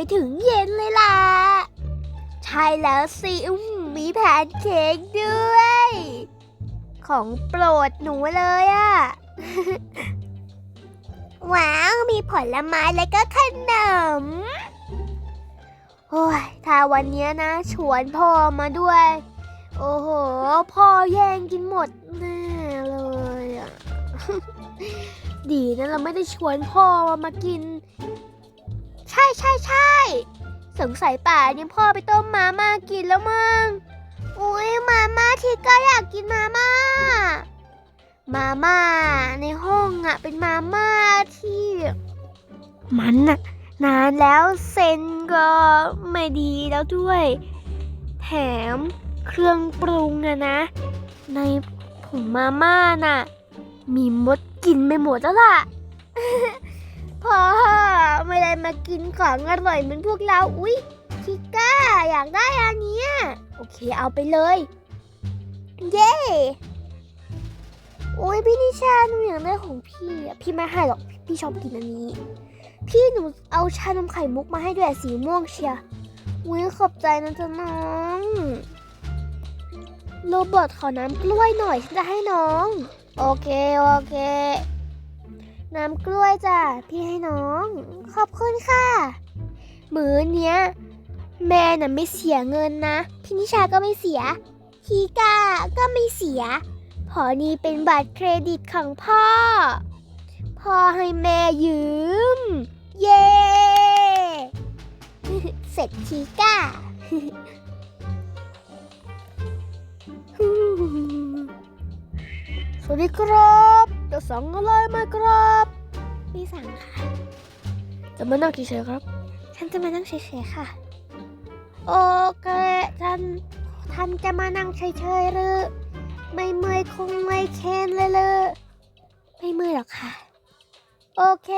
ไปถึงเย็นเลยล่ะ ใช่แล้วสิอื้อมีแพนเค้กด้วย ของโปรดหนูเลยอะว้าว มีผลไม้แล้วก็ขนม โอ้ย ถ้าวันนี้นะ ชวนพ่อมาด้วย โอ้โห พ่อแย่งกินหมดแน่เลยอะดีนะเราไม่ได้ชวนพ่อมากิน ช่ใช่ใช่สงสัยป่าเนี่ยพ่อไปต้มมาม่ากินแล้วมั้งอุ้ยมาม่าที่ก็อยากกินมาม่า มาม่าในห้องอะเป็นมาม่าที่ มันอะนานแล้วเซนก็ไม่ดีแล้วด้วย แถมเครื่องปรุงอะนะ ในผงมาม่าน่ะ มีมดกินไปหมดแล้วล่ะ พ่อไม่ได้มากินของอร่อยเหมือนพวกเรา อุ๊ยชิก้า อยากได้อันนี้โอเคเอาไปเลย เย้โอ้ยพี่นิชาหนูอยากได้ของพี่อะพี่ไม่ให้หรอกพี่ชอบกินอันนี้ พี่หนูเอาชานมไข่มุกมาให้ด้วยสีม่วงเชียร์อุ้ยขอบใจนะจ๊ะน้องโรเบิร์ตขอน้ำกล้วยหน่อยฉันจะให้น้อง โอเค โอเค น้ำกล้วยจ้ะพี่ให้น้อง ขอบคุณค่ะ มื้อเนี้ย แม่น่ะไม่เสียเงินนะ พี่นิชาก็ไม่เสียทีกาก็ไม่เสียพอนี่เป็นบัตรเครดิตของพ่อ พ่อให้แม่ยืม เย้เสร็จทีก้าสวัสดีครับ จะสั่งอะไรไหมาครับม่สั่งค่ะ จะมานั่งเฉยๆครับ ฉันจะมานั่งเฉยๆค่ะ โอเคท่านท่านจะมานั่งเฉยๆหรือไม่เมื่อยคงไม่แค้นเลยเลยไม่เมื่อยหรอกค่ะ โอเค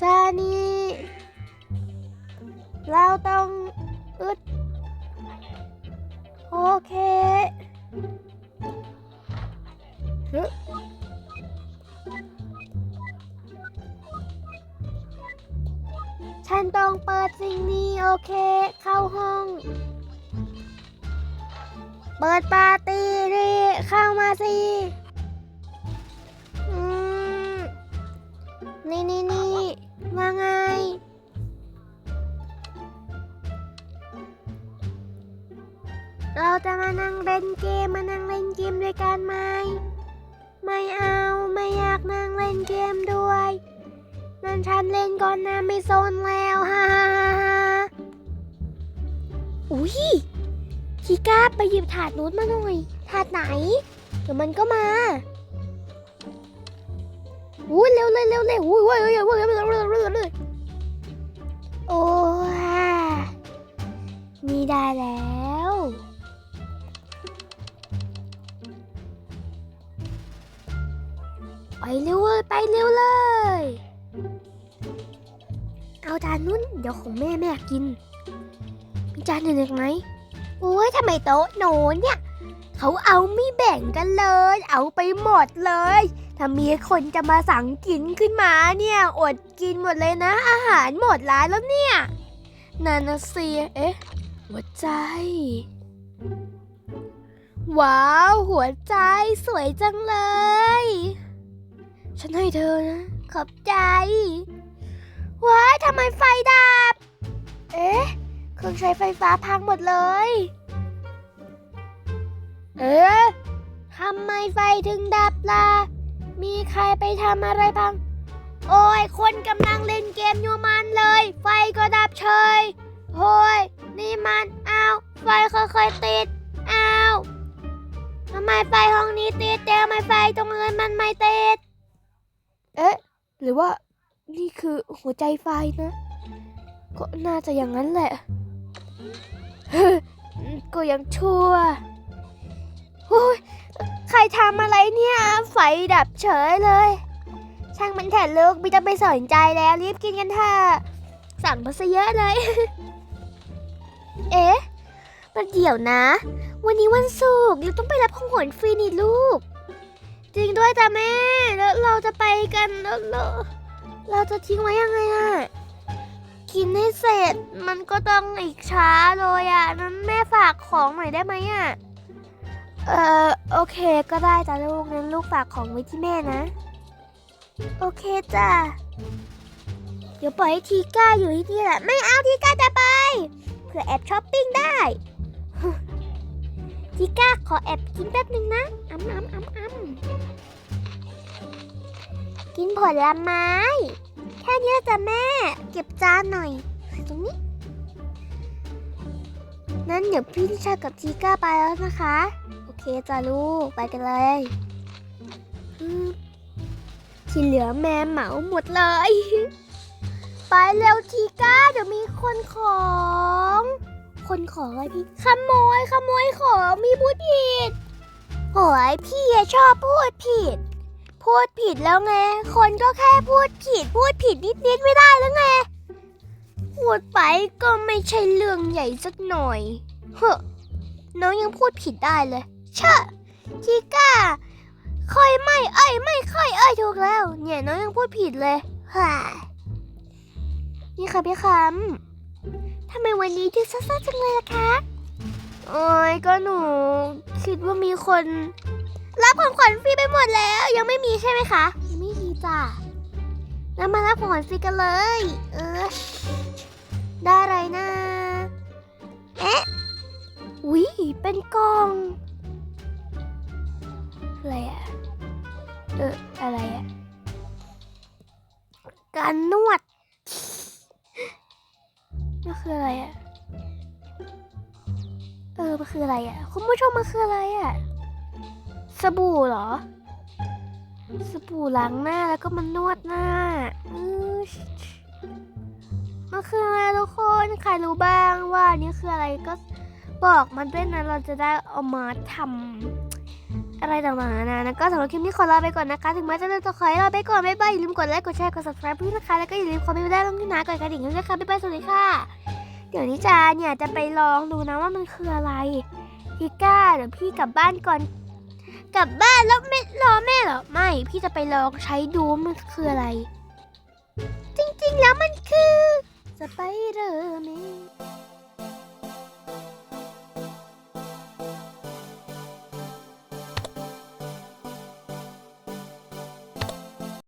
จานี้เราต้องอึดโอเค เฮ้ยฉันต้องเปิดสิ่งนี้โอเค เข้าห้อง เปิดปาร์ตี้ดิเข้ามาสิอืมนี่นี่นี่ว่าไง เราจะมานั่งเล่นเกม มานั่งเล่นเกมด้วยกันไหม ไม่เอาไม่อยากนั่งเล่นเกมด้วย นั่นฉันเล่นก่อนนะไม่โซนแล้วฮ่าอุ้ยชิก้าไปหยิบถาดนู้นมาหน่อย ถาดไหน เดี๋ยวมันก็มาอู้เร็วเลวเร็วเลยอุ้ยเว้ยเว้ยเว้ยเว้ยเว้ย เอาจานนู้นเดี๋ยวของแม่แม่กิน มีจานอื่นอีกไหมโอ้ยทำไมโต๊ะโน้นเนี่ย เขาเอาไม่แบ่งกันเลย เอาไปหมดเลย ถ้ามีคนจะมาสั่งกินขึ้นมาเนี่ย อดกินหมดเลยนะ อาหารหมดร้านแล้วเนี่ยนานาเซียเอ๊ะ หัวใจ ว้าว หัวใจสวยจังเลย ฉันให้เธอนะ ขอบใจ รื่องใช้ไฟฟ้าพังหมดเลย เอ๊ะทำไมไฟถึงดับล่ะ มีใครไปทำอะไรพัง โอ้ย คนกำลังเล่นเกมอยู่มันเลย ไฟก็ดับเฉยโอ้ย นี่มันอ้าวไฟค่อยๆติดอ้าวทำไมไฟห้องนี้ติดแต่ทำไมไฟตรงอื่นมันไม่ติด เอ๊ะ หรือว่านี่คือหัวใจไฟนะ ก็น่าจะอย่างนั้นแหละ ก็ยังชั่วใครทำอะไรเนี่ย ไฟดับเฉยเลย ช่างมันเถอะลูกไม่ต้องไปสนใจแล้วรีบกินกันเถอะสั่งมาซะเยอะเลย เอ๊ะประเดี๋ยวนะ วันนี้วันศุกร์เราต้องไปรับของขวัญฟรีนี่ลูก จริงด้วยจ้ะแม่ แล้วเราจะไปกันแล้วเราจะทิ้งไว้ยังไงอะำให้เสร็จ มันก็ต้องอีกช้าเลยอะ่ะนั้นแม่ฝากของหน่อยได้ไหมอะ่ะ เออโอเคก็ได้จ้ะลูกนั้นลูกฝากของไว้ที่แม่นะ โอเคจ้ะ เดี๋ยวปล่อยให้ทีก้าอยู่ที่นี่แหละ ไม่เอาทีก้าจะไป เผื่อแอบช้อปปิ้งได้ ทีก้าขอแอบกินแป๊บหนึ่งนะอ้ำอ้ำอ้ำอ้ำกินผลไม้ เก็บจานหน่อยตรงนี้ นั้นเดี๋ยวพี่นิชากับทีก้าไปแล้วนะคะ โอเคจ้ะลูกไปกันเลยที่เหลือแม่เหมาหมดเลย ไปเร็วทีก้าเดี๋ยวมีคนของ คนของอะไรพี่ ขโมยขโมยของมีพูดผิดโอ้ยพี่ชอบพูดผิด พูดผิดแล้วไง คนก็แค่พูดผิดพูดผิดนิดๆไม่ได้แล้วไง พูดไปก็ไม่ใช่เรื่องใหญ่สักหน่อย เฮ้น้องยังพูดผิดได้เลย เชอะทีก้าค่อยไม่เอ้ยไม่ค่อยเอ้ยถูกแล้ว เนี่ยน้องยังพูดผิดเลยฮ่านี่ค่ะพี่คำทำไมวันนี้ดูซ่าๆจังเลยล่ะคะ โอ้ยก็หนู คิดว่ามีคน รับของขวัญฟรีไปหมดแล้ว ยังไม่มีใช่ไหมคะยังไม่มีจ้ะแล้วมารับของขวัญฟรีกันเลย เออ ได้อะไรนะเอ๊ะวิเป็นกล่องอะไรอะเอออะไรอะการนวดมันคืออะไรอะเออมันคืออะไรอะคุณผู้ชมมันคืออะไรอะ สบู่เหรอ สบู่ล้างหน้าแล้วก็มันนวดหน้าอมันคืออะไรทุกคนใครรู้บ้างว่านี่คืออะไรก็บอกมาด้วยนะเราจะได้เอามาทำอะไรต่างๆนานานะก็สำหรับคลิปนี้ขอลาไปก่อนนะคะ ถึงแม้จะเดินตัวขอให้ลาไปก่อนบ๊ายบายอย่าลืมกดไลค์กดแชร์กด subscribe ด้วยนะคะ แล้วก็อย่าลืมคอมเมนต์ไว้ได้ลงที่หน้ากดกระดิ่งด้วยนะคะบ๊ายบายสวัสดีค่ะ เดี๋ยวนี้จาเนี่ยจะไปลองดูนะว่ามันคืออะไรพิก้าเดี๋ยวพี่กลับบ้านก่อน กลับบ้านแล้วไม่รอแม่เหรอ ไม่ พี่จะไปลองใช้ดูว่ามันคืออะไร จริงๆแล้วมันคือสไปเดอร์แมน